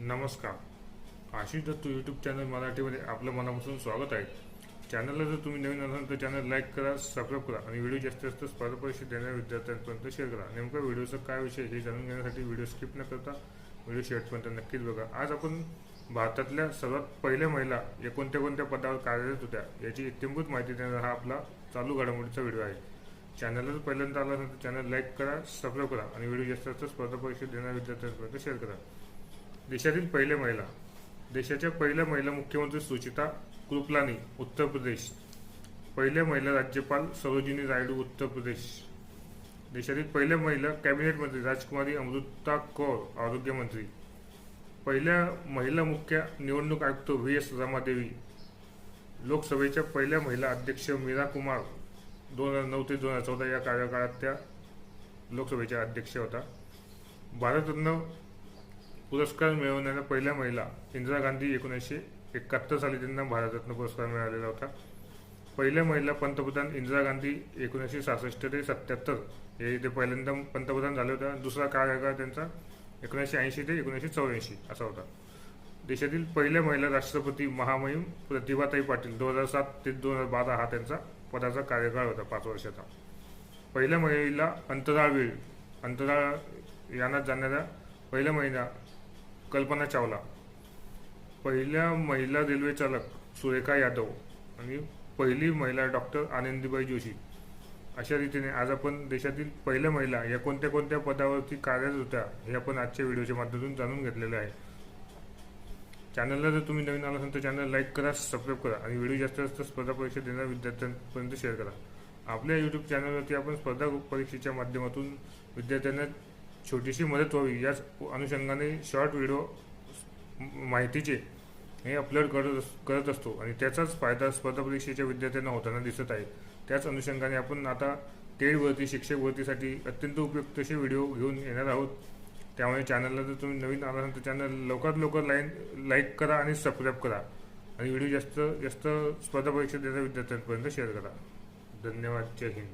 नमस्कार. Ashish Dattu YouTube channel मराठीमध्ये आपलं मनापासून स्वागत आहे. चॅनलला जर तुम्ही नवीन असाल तर चॅनल लाईक करा सबस्क्राईब करा आणि व्हिडिओ जास्तीत जास्त स्पर्धा परीक्षा देणाऱ्या विद्यार्थ्यांपर्यंत शेअर करा. नेमका व्हिडिओचा काय विषय हे जाणून घेण्यासाठी व्हिडिओ स्किप न करता व्हिडिओ शेवटपर्यंत नक्कीच बघा. आज आपण भारतातल्या सर्वात पहिल्या महिला या कोणत्या कोणत्या पदावर कार्यरत होत्या याची इत्यंभूत माहिती देणारा हा आपला चालू घडामोडीचा व्हिडिओ आहे. चॅनलला जर पहिल्यांदा आला असेल तर चॅनल लाईक करा सबस्क्राईब करा आणि व्हिडिओ जास्तीत जास्त स्पर्धा परीक्षा देणाऱ्या विद्यार्थ्यांपर्यंत शेअर करा. देशातील पहिल्या महिला. देशाच्या पहिल्या महिला मुख्यमंत्री सुचिता कृपलानी उत्तर प्रदेश. पहिल्या महिला राज्यपाल सरोजिनी रायडू उत्तर प्रदेश. देशातील पहिल्या महिला कॅबिनेट मंत्री राजकुमारी अमृता कौर आरोग्यमंत्री पहिल्या महिला मुख्य निवडणूक आयुक्त व्ही एस रमादेवी. लोकसभेच्या पहिल्या महिला अध्यक्ष मीरा कुमार दोन हजार नऊ ते दोन हजार चौदा या कार्यकाळात त्या लोकसभेच्या अध्यक्ष होता. भारतरत्न पुरस्कार मिळवणाऱ्या पहिल्या महिला इंदिरा गांधी एकोणीसशे एकाहत्तर साली त्यांना भारतरत्न पुरस्कार मिळालेला होता. पहिल्या महिला पंतप्रधान इंदिरा गांधी एकोणीसशे सहासष्ट ते सत्याहत्तर हे ते पहिल्यांदा पंतप्रधान झाले होते. दुसरा कार्यकाळ त्यांचा एकोणीसशे ऐंशी ते एकोणीसशे चौऱ्याऐंशी असा होता. देशातील पहिल्या महिला राष्ट्रपती महामहिम प्रतिभाताई पाटील दोन हजार सात ते दोन हजार बारा हा त्यांचा पदाचा कार्यकाळ होता पाच वर्षाचा. पहिल्या महिला अंतराळवीर अंतराळ यानात जाणाऱ्या पहिल्या महिला कल्पना चावला. पहिल्या महिला रेल्वे चालक सुरेखा यादव आणि पहिली महिला डॉक्टर आनंदीबाई जोशी. अशा रीतीने आज आपण देशातील पहिल्या महिला या कोणत्या कोणत्या पदावरती कार्यरत होत्या हे आपण आजच्या व्हिडिओच्या माध्यमातून जाणून घेतलेलं आहे. चॅनलला जर तुम्ही नवीन आला असाल तर चॅनल लाईक करा सबस्क्राईब करा आणि व्हिडिओ जास्त जास्त स्पर्धा परीक्षा देणाऱ्या विद्यार्थ्यांपर्यंत शेअर करा. आपल्या यूट्यूब चॅनलवरती आपण स्पर्धा परीक्षेच्या माध्यमातून विद्यार्थ्यांना छोटीशी मदत व्हावी. याच अनुषंगाने शॉर्ट व्हिडिओ माहितीचे हे अपलोड करत अस- करत असतो. आणि त्याचाच फायदा स्पर्धा परीक्षेच्या विद्यार्थ्यांना होताना दिसत आहे. त्याच अनुषंगाने आपण आता टेड भरती शिक्षक भरतीसाठी अत्यंत उपयुक्त असे व्हिडिओ घेऊन येणार आहोत. त्यामुळे चॅनलला जर तुम्ही नवीन आला असाल तर चॅनल लवकरात लवकर लाईन लाईक करा आणि सबस्क्राईब करा. आणि व्हिडिओ जास्त जास्त स्पर्धा परीक्षा देणाऱ्या विद्यार्थ्यांपर्यंत शेअर करा. धन्यवाद. जय हिंद.